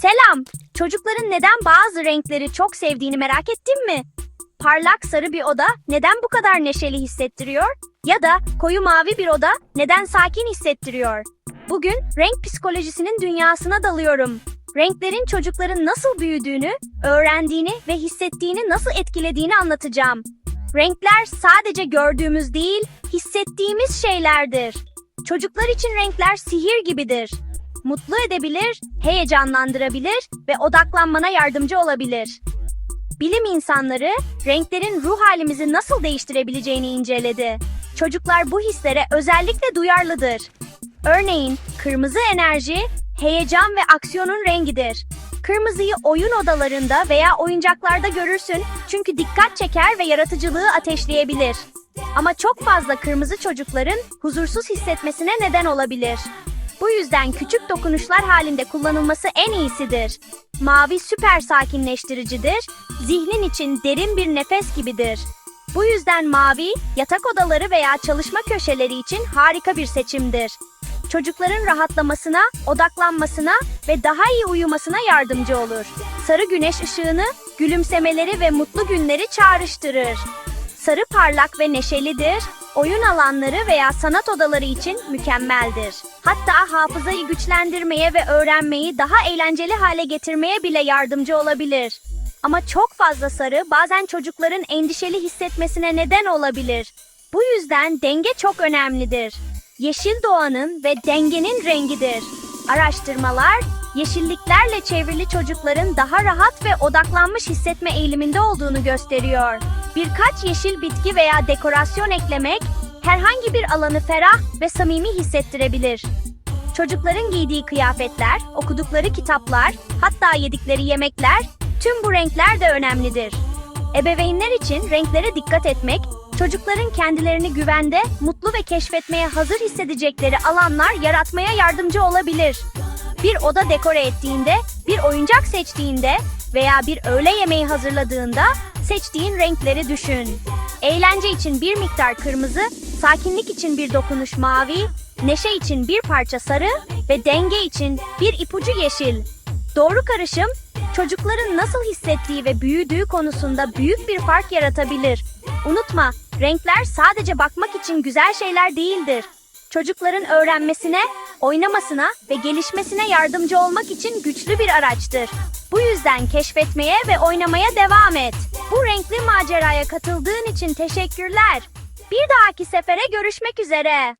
Selam. Çocukların neden bazı renkleri çok sevdiğini merak ettin mi? Parlak sarı bir oda neden bu kadar neşeli hissettiriyor? Ya da koyu mavi bir oda neden sakin hissettiriyor? Bugün renk psikolojisinin dünyasına dalıyorum. Renklerin çocukların nasıl büyüdüğünü, öğrendiğini ve hissettiğini nasıl etkilediğini anlatacağım. Renkler sadece gördüğümüz değil, hissettiğimiz şeylerdir. Çocuklar için renkler sihir gibidir. Mutlu edebilir, heyecanlandırabilir ve odaklanmana yardımcı olabilir. Bilim insanları renklerin ruh halimizi nasıl değiştirebileceğini inceledi. Çocuklar bu hislere özellikle duyarlıdır. Örneğin kırmızı enerji, heyecan ve aksiyonun rengidir. Kırmızıyı oyun odalarında veya oyuncaklarda görürsün çünkü dikkat çeker ve yaratıcılığı ateşleyebilir. Ama çok fazla kırmızı çocukların huzursuz hissetmesine neden olabilir. Bu yüzden küçük dokunuşlar halinde kullanılması en iyisidir. Mavi süper sakinleştiricidir, zihnin için derin bir nefes gibidir. Bu yüzden mavi, yatak odaları veya çalışma köşeleri için harika bir seçimdir. Çocukların rahatlamasına, odaklanmasına ve daha iyi uyumasına yardımcı olur. Sarı güneş ışığını, gülümsemeleri ve mutlu günleri çağrıştırır. Sarı parlak ve neşelidir, oyun alanları veya sanat odaları için mükemmeldir. Hatta hafızayı güçlendirmeye ve öğrenmeyi daha eğlenceli hale getirmeye bile yardımcı olabilir. Ama çok fazla sarı bazen çocukların endişeli hissetmesine neden olabilir. Bu yüzden denge çok önemlidir. Yeşil doğanın ve dengenin rengidir. Araştırmalar, yeşilliklerle çevrili çocukların daha rahat ve odaklanmış hissetme eğiliminde olduğunu gösteriyor. Birkaç yeşil bitki veya dekorasyon eklemek herhangi bir alanı ferah ve samimi hissettirebilir. Çocukların giydiği kıyafetler, okudukları kitaplar, hatta yedikleri yemekler, tüm bu renkler de önemlidir. Ebeveynler için renklere dikkat etmek, çocukların kendilerini güvende, mutlu ve keşfetmeye hazır hissedecekleri alanlar yaratmaya yardımcı olabilir. Bir oda dekore ettiğinde, bir oyuncak seçtiğinde veya bir öğle yemeği hazırladığında seçtiğin renkleri düşün. Eğlence için bir miktar kırmızı, sakinlik için bir dokunuş mavi, neşe için bir parça sarı ve denge için bir ipucu yeşil. Doğru karışım, çocukların nasıl hissettiği ve büyüdüğü konusunda büyük bir fark yaratabilir. Unutma, renkler sadece bakmak için güzel şeyler değildir. Çocukların öğrenmesine, oynamasına ve gelişmesine yardımcı olmak için güçlü bir araçtır. Bu yüzden keşfetmeye ve oynamaya devam et. Bu renkli maceraya katıldığın için teşekkürler. Bir dahaki sefere görüşmek üzere.